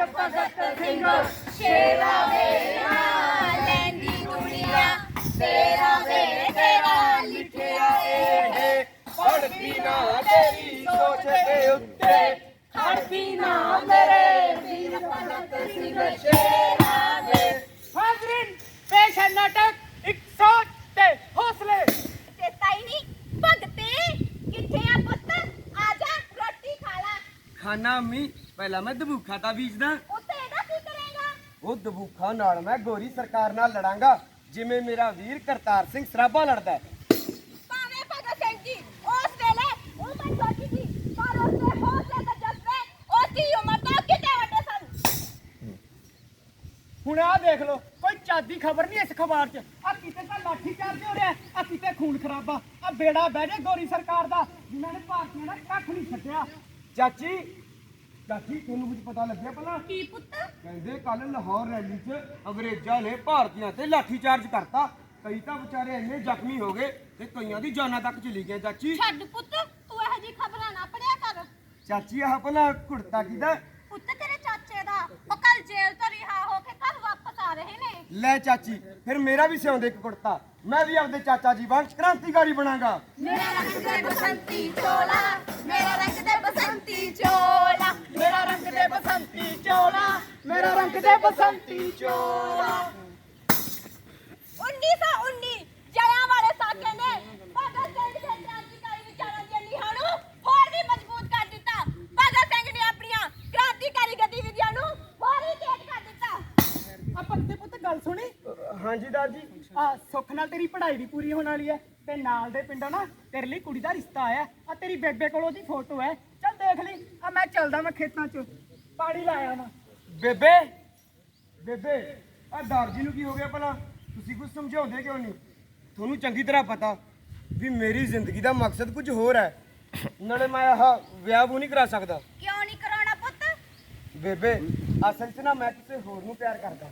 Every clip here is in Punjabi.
ਵੀਰ ਭਗਤ ਸਿੰਘ ਸ਼ੇਰਾ ਵੇਰਾ ਲੈਂਦੀ ਦੁਨੀਆ ਤੇਰਾ ਵੇ ਤੇਰਾ ਲਿਖਿਆ ਏ ਪੜਦੀ ਨਾ ਤੇਰੀ ਸੋਚ ਦੇ ਉੱਤੇ ਹੜਦੀ ਨਾ ਮੇਰੇ ਵੀਰ ਭਗਤ ਸਿੰਘ ਸ਼ੇਰਾ ਵੇ ਹਾਜ਼ਰੀਨ ਪੇਸ਼ ਹੈ ਨਾਟਕ ਇੱਕ ਸੋਚ ਤੇ ਹੌਸਲੇ ਤੇ ਤਾਈ ਭਗਤੇ ਕਿੱਥੇ ਆ ਪੁੱਤ ਆ ਜਾ ਰੋਟੀ ਖਾ ਲੈ ਖਾਣਾ ਅੰਮੀ ਪਹਿਲਾਂ ਮੈਂ ਦਬੂਖਾ ਤਾਂ ਬੀਜਦਾ। ਉੱਤੇ ਇਹਦਾ ਕੀ ਕਰੇਗਾ? ਉਹ ਦਬੂਖਾ ਨਾਲ ਮੈਂ ਗੋਰੀ ਸਰਕਾਰ ਨਾਲ ਲੜਾਂਗਾ ਜਿਵੇਂ ਮੇਰਾ ਵੀਰ ਕਰਤਾਰ ਸਿੰਘ ਸਰਾਭਾ ਲੜਦਾ ਹੈ। ਭਾਵੇਂ ਭਗਤ ਸਿੰਘ ਜੀ ਉਸ ਵੇਲੇ ਉਮਰ ਛੋਟੀ ਸੀ ਪਰ ਉਸ ਦੇ ਹੌਸਲੇ ਤੇ ਜਜ਼ਬੇ ਉਸ ਦੀ ਉਮਰ ਤੋਂ ਕਿਤੇ ਵੱਡੇ ਸਨ। ਹੁਣ ਆਹ ਦੇਖ ਲਓ ਕੋਈ ਚਾਦੀ ਖਬਰ ਨਹੀਂ ਇਸ ਅਖਬਾਰ 'ਚ। ਆ ਕਿਤੇ ਤਾਂ ਲਾਠੀ ਚਾਰਜ ਹੋ ਰਿਹਾ ਆ ਕਿਤੇ ਖੂਨ ਖਰਾਬਾ ਆ ਬੇੜਾ ਬਹਿ ਜੇ ਗੋਰੀ ਸਰਕਾਰ ਦਾ ਜਿਨ੍ਹਾਂ ਨੇ ਭਾਰਤੀਆਂ ਦਾ ਕੱਖ ਨਹੀਂ ਛੱਡਿਆ। ਚਾਚੀ ਚਾਚੀ ਤੁਹਾਨੂੰ ਕੁਝ ਪਤਾ ਲੱਗਿਆ ਪਹਿਲਾਂ ਕੀ ਪੁੱਤ? ਕਹਿੰਦੇ ਕੱਲ ਲਾਹੌਰ ਰੈਲੀ 'ਚ ਅੰਗਰੇਜ਼ਾਂ ਨੇ ਭਾਰਤੀਆਂ ਤੇ ਲਾਠੀ ਚਾਰਜ ਕਰਤਾ। ਕਈ ਤਾਂ ਵਿਚਾਰੇ ਇੰਨੇ ਜ਼ਖਮੀ ਹੋ ਗਏ ਤੇ ਕਈਆਂ ਦੀ ਜਾਨਾਂ ਤੱਕ ਚਲੀ ਗਈਆਂ ਚਾਚੀ। ਛੱਡ ਪੁੱਤ ਤੂੰ ਇਹੋ ਜੀ ਖਬਰਾਂ ਨਾ ਪੜਿਆ ਕਰ। ਚਾਚੀ ਆਹ ਪਹਿਲਾਂ ਕੁੜਤਾ ਕਿਦਾ ਪੁੱਤ ਤੇਰੇ ਚਾਚੇ ਦਾ ਉਹ ਕੱਲ ਜੇਲ੍ਹ ਤੋਂ ਰਿਹਾ ਰਹੇ ਨੇ? ਲੈ ਚਾਚੀ ਫਿਰ ਮੇਰਾ ਵੀ ਸਿਉਂਦੇ ਇੱਕ ਕੁੜਤਾ। ਮੈਂ ਵੀ ਆਪਦੇ ਚਾਚਾ ਜੀ ਵਾਂਗ ਕ੍ਰਾਂਤੀਕਾਰੀ ਬਣਾਂਗਾ। ਮੇਰਾ ਰੰਗ ਦੇ ਬਸੰਤੀ ਚੋਲਾ ਮੇਰਾ ਰੰਗ ਦੇ ਬਸੰਤੀ ਚੋਲਾ ਮੇਰਾ ਰੰਗ ਦੇ ਬਸੰਤੀ ਚੋਲਾ ਮੇਰਾ ਰੰਗ ਦੇ ਬਸੰਤੀ ਚੋਲਾ। ਆ ਸੁੱਖ ਨਾਲ ਤੇਰੀ ਪੜ੍ਹਾਈ ਵੀ ਪੂਰੀ ਹੋਣ ਵਾਲੀ ਹੈ ਤੇ ਨਾਲ ਦੇ ਪਿੰਡੋਂ ਨਾ ਤੇਰੇ ਲਈ ਕੁੜੀ ਦਾ ਰਿਸ਼ਤਾ ਆਇਆ। ਆ ਤੇਰੀ ਬੇਬੇ ਕੋਲ ਉਹਦੀ ਫੋਟੋ ਹੈ। ਚੱਲ ਦੇਖ ਲਈ। ਆ ਮੈਂ ਚੱਲਦਾ ਮੈਂ ਖੇਤਾਂ 'ਚ। ਪਾਣੀ ਲਾਇਆ ਮੈਂ ਬੇਬੇ ਬੇਬੇ ਆ ਦਰਜੀ ਨੂੰ ਕੀ ਹੋ ਗਿਆ ਭਲਾ? ਤੁਸੀਂ ਕੁਝ ਸਮਝਾਉਂਦੇ ਕਿਉਂ ਨਹੀਂ? ਤੁਹਾਨੂੰ ਚੰਗੀ ਤਰ੍ਹਾਂ ਪਤਾ ਵੀ ਮੇਰੀ ਜ਼ਿੰਦਗੀ ਦਾ ਮਕਸਦ ਕੁਝ ਹੋਰ ਹੈ। ਨਾਲੇ ਮੈਂ ਆਹ ਵਿਆਹ ਵੀ ਨਹੀਂ ਕਰਾ ਸਕਦਾ। ਕਿਉਂ ਨਹੀਂ ਕਰਾਉਣਾ ਪੁੱਤ? ਬੇਬੇ ਅਸਲ 'ਚ ਨਾ ਮੈਂ ਕਿਸੇ ਹੋਰ ਨੂੰ ਪਿਆਰ ਕਰਦਾ।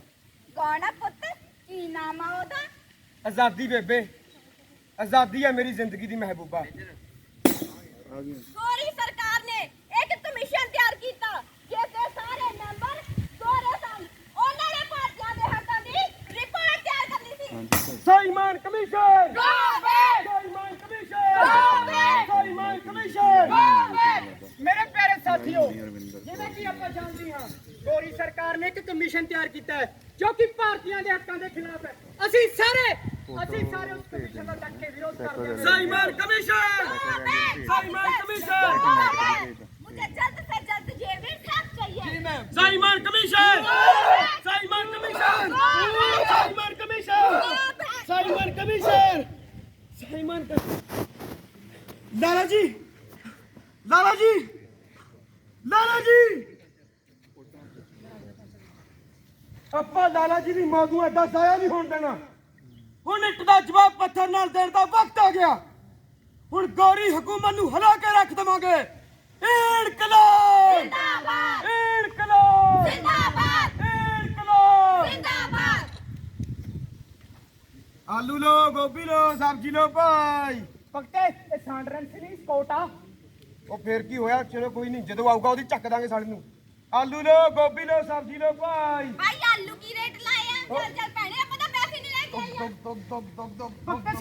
ਕੌਣ ਆ ਪੁੱਤ? ਕੀ ਨਾਮ ਆ ਉਹਦਾ? ਆਜ਼ਾਦੀ ਬੇਬੇ ਆਜ਼ਾਦੀ ਹੈ ਮੇਰੀ ਜ਼ਿੰਦਗੀ ਦੀ ਮਹਿਬੂਬਾ। ਗੋਰੀ ਸਰਕਾਰ ਨੇ ਇੱਕ ਕਮਿਸ਼ਨ ਤਿਆਰ ਕੀਤਾ ਜਿਸ ਦੇ ਸਾਰੇ ਮੈਂਬਰ ਗੋਰੇ ਸਨ। ਉਹਨਾਂ ਨੇ ਭਾਰਤੀਆਂ ਦੇ ਹੱਕਾਂ ਦੀ ਰਿਪੋਰਟ ਤਿਆਰ ਕਰਨੀ ਸੀ। Simon commission! Gove Simon commission! ਗੋਵੇ ਸਾਈਮਨ ਕਮਿਸ਼ਨ! ਮੇਰੇ ਪਿਆਰੇ ਸਾਥੀਓ ਜਿਵੇਂ ਕਿ ਆਪਾਂ ਜਾਣਦੇ ਹਾਂ ਗੋਰੀ ਸਰਕਾਰ ਨੇ ਇੱਕ ਕਮਿਸ਼ਨ ਤਿਆਰ ਕੀਤਾ ਹੈ ਜੋ ਕਿ ਭਾਰਤੀਆਂ ਦੇ ਹੱਕਾਂ ਦੇ ਖਿਲਾਫ ਹੈ। ਅਸੀਂ ਸਾਰੇ ਅਸੀਂ ਸਾਰੇ ਉਸ ਕਮਿਸ਼ਨ ਦਾ ਡਟ ਕੇ ਵਿਰੋਧ ਕਰਦੇ ਹਾਂ ਸਾਈਮਨ ਕਮਿਸ਼ਨ साइमन कमीशन मुझे जल्द से जल्द ये भी साफ चाहिए Simon commission Simon commission Simon commission Simon commission Simon Lala ji Lala ji ਲਾਲਾ ਜੀ ਆਪਾਂ ਲਾਲਾ ਜੀ ਦੀ ਮੌਤ ਨੂੰ ਏਦਾਂ ਜ਼ਾਇਆ ਨਹੀਂ ਹੋਣ ਦੇਣਾ ਹੁਣ ਇੱਟ ਦਾ ਜਵਾਬ ਪੱਥਰ ਨਾਲ ਦੇਣ ਦਾ ਵਕਤ ਆ ਗਿਆ। ਹੁਣ ਗੌਰੀ ਹਕੂਮਤ ਨੂੰ ਹਲਾ ਕੇ ਰੱਖ ਦਵਾਂਗੇ। ਇਨਕਲਾਬ! ਜ਼ਿੰਦਾਬਾਦ! ਇਨਕਲਾਬ! ਇਨਕਲਾਬ! ਆਲੂ ਲੋ ਗੋਭੀ ਲੋ ਸਬਜ਼ੀ ਲੋ ਭਾਈ। ਪੱਕੇ ਇਹ ਸਾਂਡਰਨ ਸੀ ਨਹੀਂ ਕੋਟਾ ਉਹ ਫੇਰ ਕੀ ਹੋਇਆ? ਚਲੋ ਕੋਈ ਨਹੀਂ ਜਦੋਂ ਆਊਗਾ ਉਹਦੀ ਚੱਕ ਦਾਂਗੇ ਸਾਡੇ ਨੂੰ। ਆਲੂ ਲੋ ਗੋਭੀ ਲੋ ਸਬਜ਼ੀ ਲੋ ਭਾਈ। ਭਾਈ ਆਲੂ ਕੀ ਰੇਟ ਲਾਇਆ ਚੱਲ ਚੱਲ ਪੱਕਾ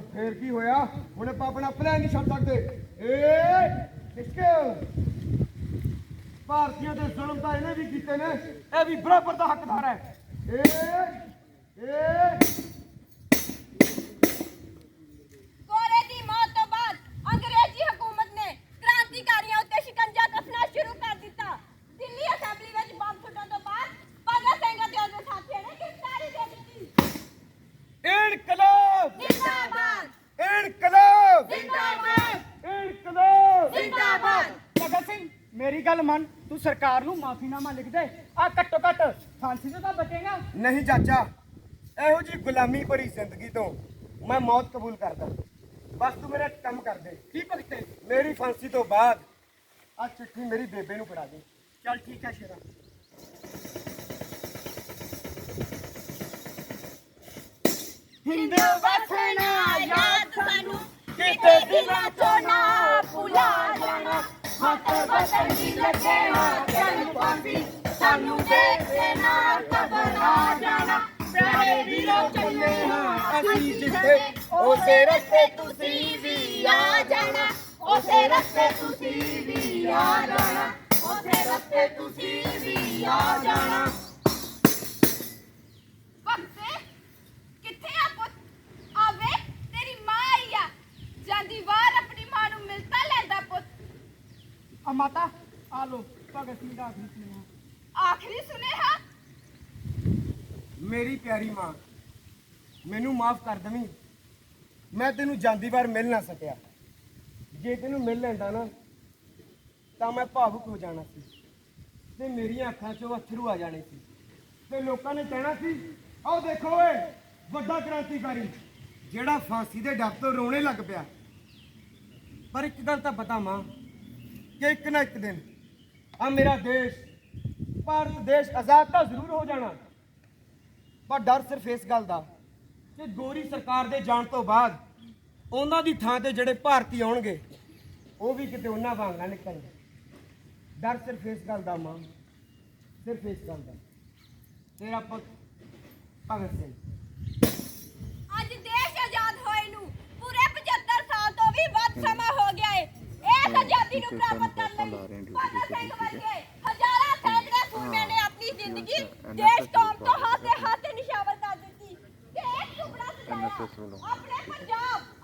ਫੇਰ ਕੀ ਹੋਇਆ? ਹੁਣ ਆਪਾਂ ਆਪਣਾ ਪਲਾਨ ਨਹੀਂ ਛੱਡ ਸਕਦੇ। ਭਾਰਤੀਆਂ ਦੇ ਜ਼ੁਲਮ ਤਾਂ ਇਹਨੇ ਵੀ ਕੀਤੇ ਨੇ। ਇਹ ਵੀ ਬਰਾਬਰ ਦਾ ਹੱਕਦਾਰ ਹੈ। ਏ। ਗੱਲ ਮੰਨ ਤੂੰ ਸਰਕਾਰ ਨੂੰ ਮਾਫੀਨਾਮਾ ਲਿਖ ਦੇ ਆ ਘੱਟੋ ਘੱਟ ਫਾਂਸੀ ਤੋਂ ਤਾਂ ਬਚੇਗਾ। ਨਹੀਂ ਚਾਚਾ ਇਹੋ ਜੀ ਗੁਲਾਮੀ ਭਰੀ ਜ਼ਿੰਦਗੀ ਤੋਂ ਮੈਂ ਮੌਤ ਕਬੂਲ ਕਰਦਾ। ਬਸ ਤੂੰ ਮੇਰਾ ਕੰਮ ਕਰ ਦੇ। ਕੀ ਭਗਤੇ? ਮੇਰੀ ਫਾਂਸੀ ਤੋਂ ਬਾਅਦ ਆ ਚਿੱਠੀ ਮੇਰੀ ਬੇਬੇ ਨੂੰ ਫੜਾ ਦੇ। ਚੱਲ ਠੀਕ ਹੈ ਸ਼ੇਰਾ। ਹਿੰਦੂ ਵਸਣਾ ਯਾਦ ਸਾਨੂੰ ਕਿਤੇ ਦਿਲਾਂ ਤੋਂ ਨਾ ਭੁਲਾ ਜਾਣਾ। ਮਾਤਰ ਵਤਨ ਦੀ ਲੱਗੇ ਹਾਂ ਚੰਨ ਪਾਂਦੀ ਸਾਨੂੰ ਦੇਖ ਕੇ ਨਾ ਕਬਰ ਆ ਜਾਣਾ। ਪਿਆਰੇ ਵੀਰੋ ਚੱਲੇ ਹਾਂ, ਅਸੀਂ ਜਿੱਥੇ, ਉਸੇ ਰਸਤੇ ਤੁਸੀਂ ਵੀ ਆ ਜਾਣਾ। ਉਸੇ ਰਸਤੇ ਤੁਸੀਂ ਵੀ ਆ ਜਾਣਾ। ਉਸੇ ਰਸਤੇ ਤੁਸੀਂ ਵੀ ਆ ਜਾਣਾ। ਮਾਤਾ ਆ ਲੋ ਭਗਤ ਸਿੰਘ ਦਾ ਆਖਰੀ ਸੁਨੇਹਾ ਆਖਰੀ ਸੁਨੇਹਾ? ਮੇਰੀ ਪਿਆਰੀ ਮਾਂ ਮੈਨੂੰ ਮਾਫ ਕਰ ਦਵੀਂ। ਮੈਂ ਤੈਨੂੰ ਜਾਂਦੀ ਵਾਰ ਮਿਲ ਨਾ ਸਕਿਆ। ਜੇ ਤੈਨੂੰ ਮਿਲ ਲੈਂਦਾ ਨਾ ਤਾਂ ਮੈਂ ਭਾਵੁਕ ਹੋ ਜਾਣਾ ਸੀ। ਤੇ ਮੇਰੀਆਂ ਅੱਖਾਂ 'ਚੋਂ ਅਥਰੂ ਆ ਜਾਣੇ ਸੀ। ਤੇ ਲੋਕਾਂ ਨੇ ਕਹਿਣਾ ਸੀ ਆਹ ਦੇਖੋ ਓਏ ਵੱਡਾ ਕ੍ਰਾਂਤੀਕਾਰੀ ਜਿਹੜਾ ਫਾਂਸੀ ਦੇ ਡਰ ਤੋਂ ਰੋਣੇ ਲੱਗ ਪਿਆ। ਪਰ ਇੱਕ ਗੱਲ ਤਾਂ ਪਤਾ ਮਾਂ ਕਿ ਇੱਕ ਨਾ ਇੱਕ ਦਿਨ ਆ ਮੇਰਾ ਦੇਸ਼, ਭਾਰਤ ਦੇਸ਼ ਆਜ਼ਾਦ ਤਾਂ ਜ਼ਰੂਰ ਹੋ ਜਾਣਾ। ਪਰ ਡਰ ਸਿਰਫ ਇਸ ਗੱਲ ਦਾ ਕਿ ਗੋਰੀ ਸਰਕਾਰ ਦੇ ਜਾਣ ਤੋਂ ਬਾਅਦ ਉਹਨਾਂ ਦੀ ਥਾਂ ਤੇ ਜਿਹੜੇ ਭਾਰਤੀ ਆਉਣਗੇ, ਉਹ ਵੀ ਕਿਤੇ ਉਹਨਾਂ ਵਾਂਗ ਨਾ ਨਿਕਲਣ ਡਰ ਸਿਰਫ ਇਸ ਗੱਲ ਦਾ ਮਾਂ, ਸਿਰਫ ਇਸ ਗੱਲ ਦਾ। ਤੇਰਾ ਪੁੱਤ ਭਗਤ ਸਿੰਘ। ਅੱਜ ਦੇਸ਼ ਆਜ਼ਾਦ ਹੋਏ ਨੂੰ ਪੂਰੇ 75 ਸਾਲ ਤੋਂ ਵੀ ਵੱਧ ਸਮਾਂ ਹੋ ਗਿਆ ਏ। ਇਸ ਆਜ਼ਾਦੀ ਨੂੰ ਪ੍ਰਾਪਤ ਕਰਨ ਲਈ ਭਗਤ ਸਿੰਘ ਵਰਗੇ ਹਜ਼ਾਰਾਂ ਸੈਂਕੜੇ ਸੂਰਮਿਆਂ ਨੇ ਆਪਣੀ ਜ਼ਿੰਦਗੀ ਦੇਸ਼ ਕੌਮ ਤੋਂ ਹੱਥ ਤੇ ਹੱਥ ਨਿਸ਼ਾਵਰ ਕਰ ਦਿੱਤੀ। ਤੇ ਇੱਕ ਸਜਾਇਆ ਆਪਣੇ ਪੰਜਾਬ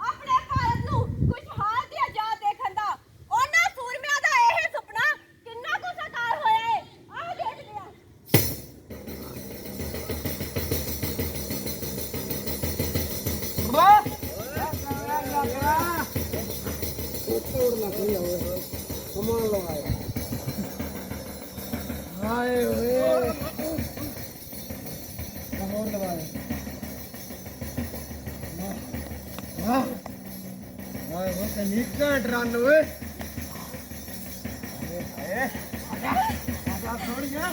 ਹਾਏ ਓਏ ਕਮੋਰ ਲਵਾਏ ਵਾਹ ਵਾਹ ਉਹ ਕਨੀਕਾ ਡਰਨ ਓਏ ਹਾਏ ਆਜਾ ਆਜਾ ਛੋੜ ਗਿਆ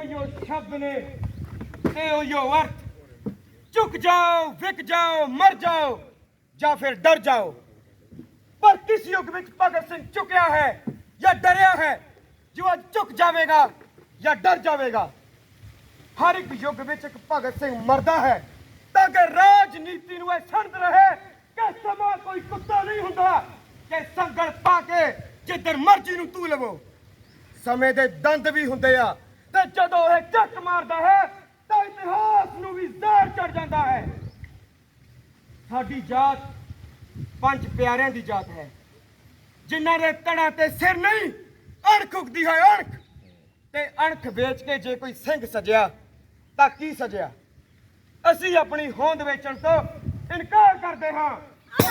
ਅੱਜ ਸ਼ਬਦ ਨੇ। ਤੇ ਉਹੋ ਅਰਥ। ਝੁਕ ਜਾਓ, ਵਿਕ ਜਾਓ, ਮਰ ਜਾਓ, ਜਾਂ ਫਿਰ ਡਰ ਜਾਓ। ਪਰ ਕਿਸ ਯੁੱਗ ਵਿੱਚ ਭਗਤ ਸਿੰਘ ਝੁਕਿਆ ਹੈ ਜਾਂ ਡਰਿਆ ਹੈ? ਜੋ ਅੱਜ ਝੁਕ ਜਾਵੇਗਾ ਜਾਂ ਡਰ ਜਾਵੇਗਾ? ਹਰ ਇੱਕ ਯੁੱਗ ਵਿੱਚ ਇੱਕ ਭਗਤ ਸਿੰਘ ਮਰਦਾ ਹੈ। ਤਾਂ ਕਿ ਰਾਜਨੀਤੀ ਨੂੰ ਇਹ ਸਮਝ ਰਹੇ ਕਿ ਸਮਾਂ ਕੋਈ ਕੁੱਤਾ ਨਹੀਂ ਹੁੰਦਾ, ਕਿ ਸੰਗਲ ਪਾ ਕੇ ਜਿੱਧਰ ਮਰਜ਼ੀ ਨੂੰ ਤੂੰ ਲਵੋ। ਸਮੇਂ ਦੇ ਦੰਦ ਵੀ ਹੁੰਦੇ ਆ। ਤੇ ਜਦੋਂ ਇਹ ਚੱਕ ਮਾਰਦਾ ਹੈ ਤਾਂ ਇਤਿਹਾਸ ਨੂੰ ਵੀ ਜ਼ਹਿਰ ਚੜ ਜਾਂਦਾ ਹੈ। ਸਾਡੀ ਜਾਤ ਪੰਜ ਪਿਆਰਿਆਂ ਦੀ ਜਾਤ ਹੈ। ਜਿਨ੍ਹਾਂ ਦੇ ਤੜਾਂ ਤੇ ਸਿਰ ਨਹੀਂ ਅਣਖ ਉਗਦੀ ਹੈ ਅਣਖ। ਤੇ ਅਣਖ ਵੇਚ ਕੇ ਜੇ ਕੋਈ ਸਿੰਘ ਸਜਿਆ ਤਾਂ ਕੀ ਸਜਿਆ? ਅਸੀਂ ਆਪਣੀ ਹੋਂਦ ਵੇਚਣ ਤੋਂ ਇਨਕਾਰ ਕਰਦੇ ਹਾਂ।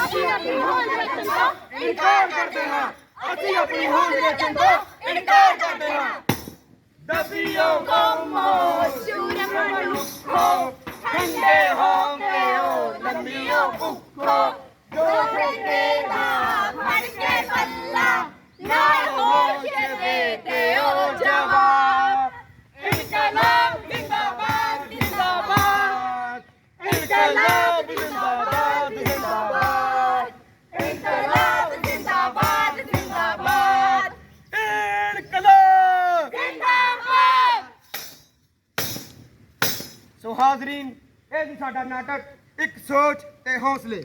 ਅਸੀਂ ਆਪਣੀ ਹੋਂਦ ਵੇਚਣ ਤੋਂ ਇਨਕਾਰ ਕਰਦੇ ਹਾਂ। ਅਸੀਂ ਆਪਣੀ ਹੋਂਦ ਵੇਚਣ ਤੋਂ ਇਨਕਾਰ ਕਰਦੇ ਹਾਂ। Dabiją como. ਹਾਜ਼ਰੀਨ ਇਹ ਸੀ ਸਾਡਾ ਨਾਟਕ ਇੱਕ ਸੋਚ ਤੇ ਹੌਸਲੇ।